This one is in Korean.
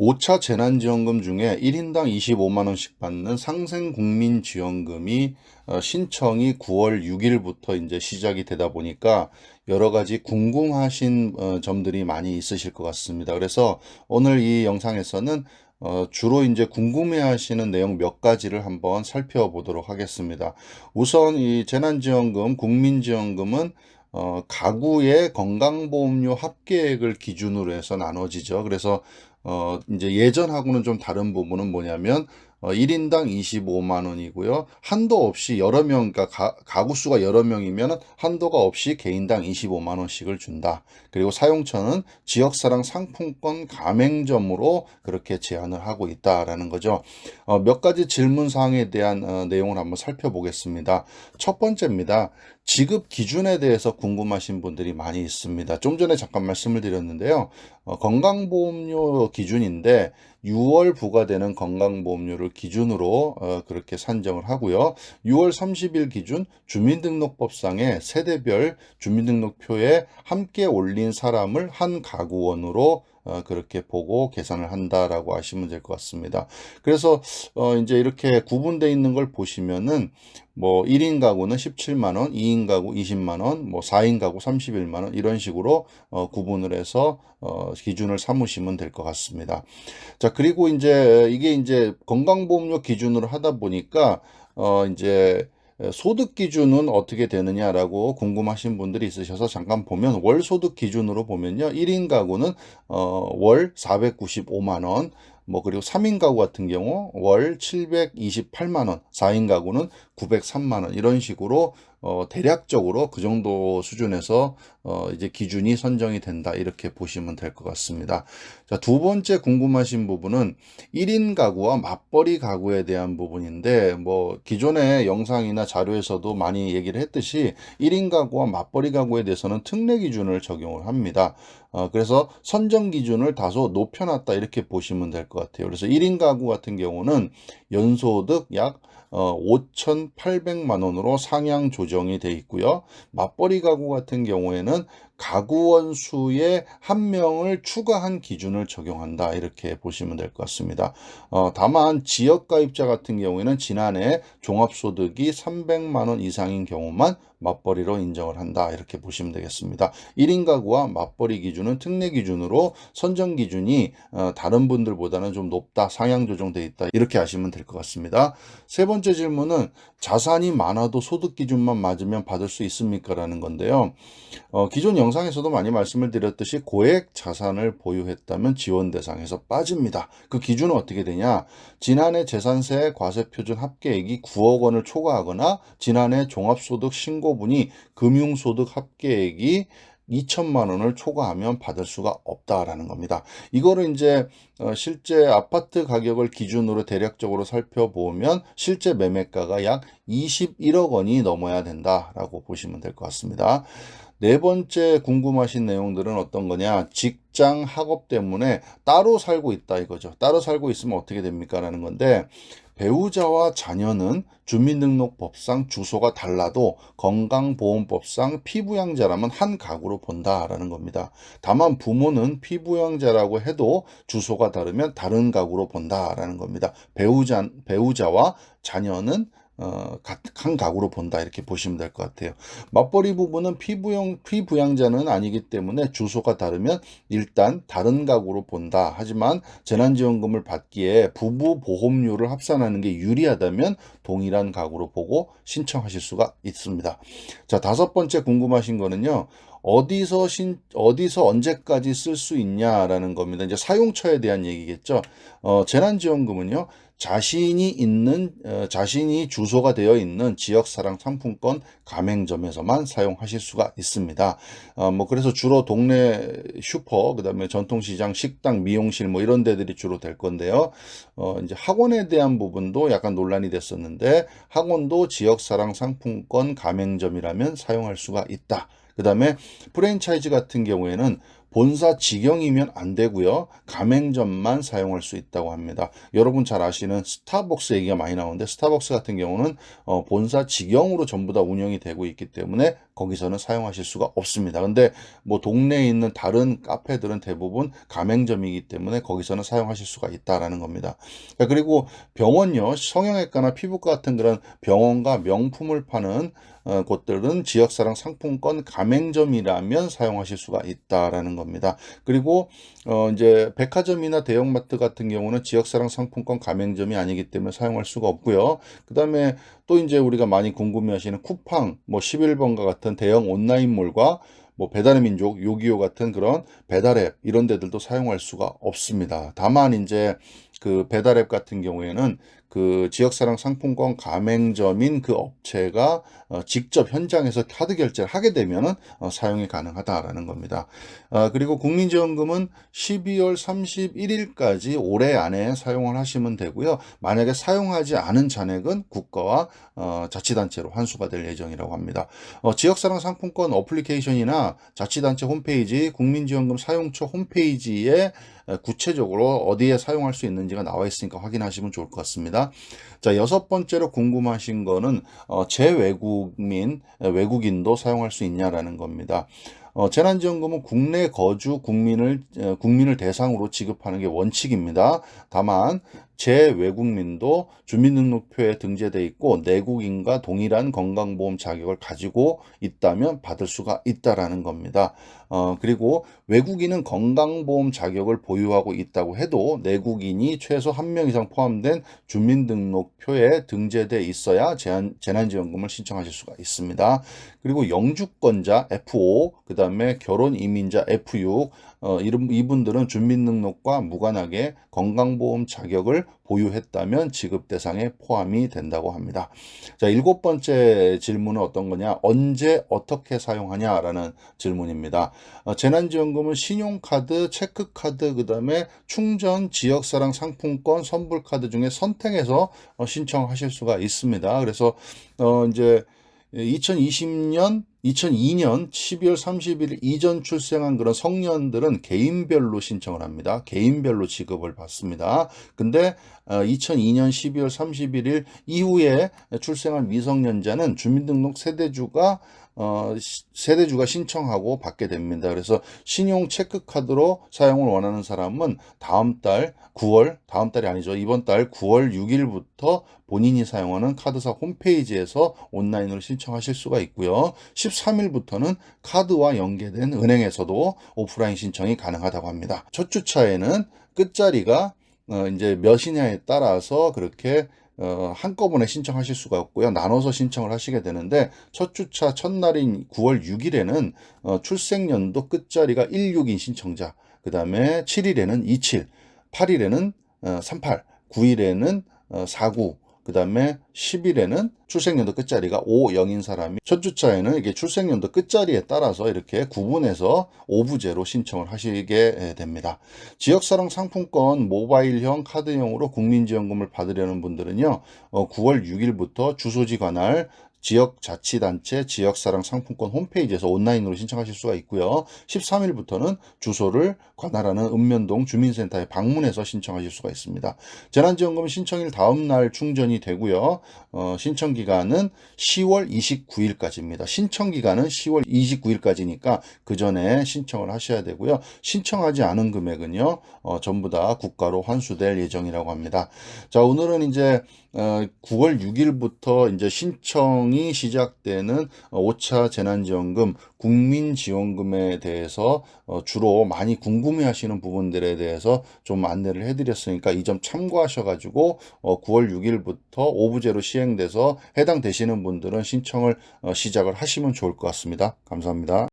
5차 재난지원금 중에 1인당 25만원씩 받는 상생국민지원금이 어, 신청이 9월 6일부터 이제 시작이 되다 보니까 여러 가지 궁금하신 어, 점들이 많이 있으실 것 같습니다. 그래서 오늘 이 영상에서는 어, 주로 이제 궁금해 하시는 내용 몇 가지를 한번 살펴보도록 하겠습니다. 우선 이 재난지원금, 국민지원금은 어, 가구의 건강보험료 합계액을 기준으로 해서 나눠지죠. 그래서 어, 이제 예전하고는 좀 다른 부분은 뭐냐면 어, 1인당 25만 원이고요. 한도 없이 여러 명, 그러니까 가, 가구 수가 여러 명이면 한도가 없이 개인당 25만 원씩을 준다. 그리고 사용처는 지역사랑 상품권 가맹점으로 그렇게 제한을 하고 있다라는 거죠. 어, 몇 가지 질문 사항에 대한 어, 내용을 한번 살펴보겠습니다. 첫 번째입니다. 지급 기준에 대해서 궁금하신 분들이 많이 있습니다. 좀 전에 잠깐 말씀을 드렸는데요. 어, 건강보험료 기준인데 6월 부과되는 건강보험료를 기준으로 어, 그렇게 산정을 하고요. 6월 30일 기준 주민등록법상의 세대별 주민등록표에 함께 올린 사람을 한 가구원으로 어, 그렇게 보고 계산을 한다라고 하시면 될 것 같습니다. 그래서 어, 이제 이렇게 구분되어 있는 걸 보시면은 뭐 1인 가구는 17만 원, 2인 가구 20만 원, 뭐 4인 가구 31만 원 이런 식으로 어, 구분을 해서 어, 기준을 삼으시면 될 것 같습니다. 자, 그리고 이제 이게 이제 건강보험료 기준으로 하다 보니까 어, 이제 소득 기준은 어떻게 되느냐라고 궁금하신 분들이 있으셔서 잠깐 보면 월 소득 기준으로 보면요. 1인 가구는 어, 월 495만 원, 뭐 그리고 3인 가구 같은 경우 월 728만 원, 4인 가구는 903만 원 이런 식으로 어, 대략적으로 그 정도 수준에서 어, 이제 기준이 선정이 된다 이렇게 보시면 될 것 같습니다. 자, 두 번째 궁금하신 부분은 1인 가구와 맞벌이 가구에 대한 부분인데 뭐 기존의 영상이나 자료에서도 많이 얘기를 했듯이 1인 가구와 맞벌이 가구에 대해서는 특례 기준을 적용을 합니다. 어, 그래서 선정 기준을 다소 높여놨다 이렇게 보시면 될 것 같아요. 그래서 1인 가구 같은 경우는 연소득 약 어, 5,800만 원으로 상향 조정이 돼 있고요. 맞벌이 가구 같은 경우에는 가구원 수에 한 명을 추가한 기준을 적용한다 이렇게 보시면 될 것 같습니다. 어, 다만 지역 가입자 같은 경우에는 지난해 종합소득이 300만 원 이상인 경우만 맞벌이로 인정을 한다 이렇게 보시면 되겠습니다. 1인 가구와 맞벌이 기준은 특례 기준으로 선정 기준이 어, 다른 분들보다는 좀 높다 상향 조정돼 있다 이렇게 아시면 될 것 같습니다. 세 번째 질문은 자산이 많아도 소득 기준만 맞으면 받을 수 있습니까? 라는 건데요. 어, 기존 영상에서도 많이 말씀을 드렸듯이 고액 자산을 보유했다면 지원 대상에서 빠집니다. 그 기준은 어떻게 되냐? 지난해 재산세 과세 표준 합계액이 9억 원을 초과하거나 지난해 종합소득 신고분이 금융소득 합계액이 2천만 원을 초과하면 받을 수가 없다라는 겁니다. 이거를 이제 어, 실제 아파트 가격을 기준으로 대략적으로 살펴보면 실제 매매가가 약 21억 원이 넘어야 된다라고 보시면 될 것 같습니다. 네 번째 궁금하신 내용들은 어떤 거냐? 직장 학업 때문에 따로 살고 있다 이거죠. 따로 살고 있으면 어떻게 됩니까? 라는 건데 배우자와 자녀는 주민등록법상 주소가 달라도 건강보험법상 피부양자라면 한 가구로 본다라는 겁니다. 다만 부모는 피부양자라고 해도 주소가 다르면 다른 가구로 본다라는 겁니다. 배우자, 배우자와 자녀는 어, 한 가구로 본다 이렇게 보시면 될 것 같아요. 맞벌이 부부는 피부용 피부양자는 아니기 때문에 주소가 다르면 일단 다른 가구로 본다. 하지만 재난지원금을 받기에 부부 보험료를 합산하는 게 유리하다면 동일한 가구로 보고 신청하실 수가 있습니다. 자 다섯 번째 궁금하신 거는요. 어디서 신, 어디서 언제까지 쓸 수 있냐라는 겁니다. 이제 사용처에 대한 얘기겠죠. 어, 재난지원금은요, 자신이 있는, 어, 자신이 주소가 되어 있는 지역 사랑 상품권 가맹점에서만 사용하실 수가 있습니다. 어, 뭐, 그래서 주로 동네 슈퍼, 그 다음에 전통시장, 식당, 미용실 뭐 이런 데들이 주로 될 건데요. 어, 이제 학원에 대한 부분도 약간 논란이 됐었는데, 학원도 지역 사랑 상품권 가맹점이라면 사용할 수가 있다. 그 다음에 프랜차이즈 같은 경우에는 본사 직영이면 안 되고요. 가맹점만 사용할 수 있다고 합니다. 여러분 잘 아시는 스타벅스 얘기가 많이 나오는데 스타벅스 같은 경우는 어, 본사 직영으로 전부 다 운영이 되고 있기 때문에 거기서는 사용하실 수가 없습니다. 근데 뭐 동네에 있는 다른 카페들은 대부분 가맹점이기 때문에 거기서는 사용하실 수가 있다라는 겁니다. 자, 그리고 병원요, 성형외과나 피부과 같은 그런 병원과 명품을 파는 어, 곳들은 지역사랑 상품권 가맹점이라면 사용하실 수가 있다라는 겁니다. 그리고 어, 이제 백화점이나 대형마트 같은 경우는 지역사랑 상품권 가맹점이 아니기 때문에 사용할 수가 없고요. 그 다음에 또 이제 우리가 많이 궁금해하시는 쿠팡, 뭐 11번가 같은 대형 온라인몰과 뭐 배달의 민족, 요기요 같은 그런 배달앱 이런 데들도 사용할 수가 없습니다. 다만 이제 그 배달앱 같은 경우에는 그 지역사랑 상품권 가맹점인 그 업체가 어, 직접 현장에서 카드 결제를 하게 되면은 어, 사용이 가능하다라는 겁니다. 아, 그리고 국민지원금은 12월 31일까지 올해 안에 사용을 하시면 되고요. 만약에 사용하지 않은 잔액은 국가와 어, 자치단체로 환수가 될 예정이라고 합니다. 어, 지역사랑 상품권 어플리케이션이나 자치단체 홈페이지, 국민지원금 사용처 홈페이지에 에, 구체적으로 어디에 사용할 수 있는지가 나와 있으니까 확인하시면 좋을 것 같습니다. 자, 여섯 번째로 궁금하신 거는 어, 재외국민, 에, 외국인도 사용할 수 있냐라는 겁니다. 어, 재난지원금은 국내 거주 국민을 어, 국민을 대상으로 지급하는 게 원칙입니다. 다만 재외국민도 주민등록표에 등재돼 있고 내국인과 동일한 건강보험 자격을 가지고 있다면 받을 수가 있다라는 겁니다. 어, 그리고 외국인은 건강보험 자격을 보유하고 있다고 해도 내국인이 최소 한 명 이상 포함된 주민등록표에 등재돼 있어야 재난, 재난지원금을 신청하실 수가 있습니다. 그리고 영주권자 F5, 그 다음에 결혼 이민자 F6, 어, 이런 이분들은 주민등록과 무관하게 건강보험 자격을 보유했다면 지급 대상에 포함이 된다고 합니다. 자, 일곱 번째 질문은 어떤 거냐? 언제 어떻게 사용하냐라는 질문입니다. 어, 재난지원금은 신용카드, 체크카드, 그 다음에 충전, 지역사랑 상품권, 선불카드 중에 선택해서 어, 신청하실 수가 있습니다. 그래서 어, 이제 2020년, 2002년 12월 30일 이전 출생한 그런 성년들은 개인별로 신청을 합니다. 개인별로 지급을 받습니다. 근데 2002년 12월 31일 이후에 출생한 미성년자는 주민등록 세대주가 어, 세대주가 신청하고 받게 됩니다. 그래서 신용 체크카드로 사용을 원하는 사람은 다음 달 9월, 다음 달이 아니죠. 이번 달 9월 6일부터 본인이 사용하는 카드사 홈페이지에서 온라인으로 신청하실 수가 있고요. 13일부터는 카드와 연계된 은행에서도 오프라인 신청이 가능하다고 합니다. 첫 주차에는 끝자리가 어, 이제 몇이냐에 따라서 그렇게 어, 한꺼번에 신청하실 수가 없고요. 나눠서 신청을 하시게 되는데 첫 주차 첫날인 9월 6일에는 어, 출생연도 끝자리가 16인 신청자, 그 다음에 7일에는 27, 8일에는 어, 38, 9일에는 어, 49, 그 다음에 10일에는 출생연도 끝자리가 5, 0인 사람이 첫 주차에는 이게 출생연도 끝자리에 따라서 이렇게 구분해서 오부제로 신청을 하시게 됩니다. 지역사랑 상품권 모바일형 카드형으로 국민지원금을 받으려는 분들은요, 9월 6일부터 주소지 관할 지역자치단체 지역사랑 상품권 홈페이지에서 온라인으로 신청하실 수가 있고요. 13일부터는 주소를 관할하는 읍면동 주민센터에 방문해서 신청하실 수가 있습니다. 재난지원금 신청일 다음 날 충전이 되고요. 어, 신청 기간은 10월 29일까지입니다. 신청 기간은 10월 29일까지니까 그 전에 신청을 하셔야 되고요. 신청하지 않은 금액은요. 어, 전부 다 국가로 환수될 예정이라고 합니다. 자, 오늘은 이제 어, 9월 6일부터 이제 신청이 시작되는 5차 재난지원금 국민지원금에 대해서 어, 주로 많이 궁금해 하시는 부분들에 대해서 좀 안내를 해드렸으니까 이 점 참고하셔가지고 어, 9월 6일부터 오부제로 시행돼서 해당되시는 분들은 신청을 어, 시작을 하시면 좋을 것 같습니다. 감사합니다.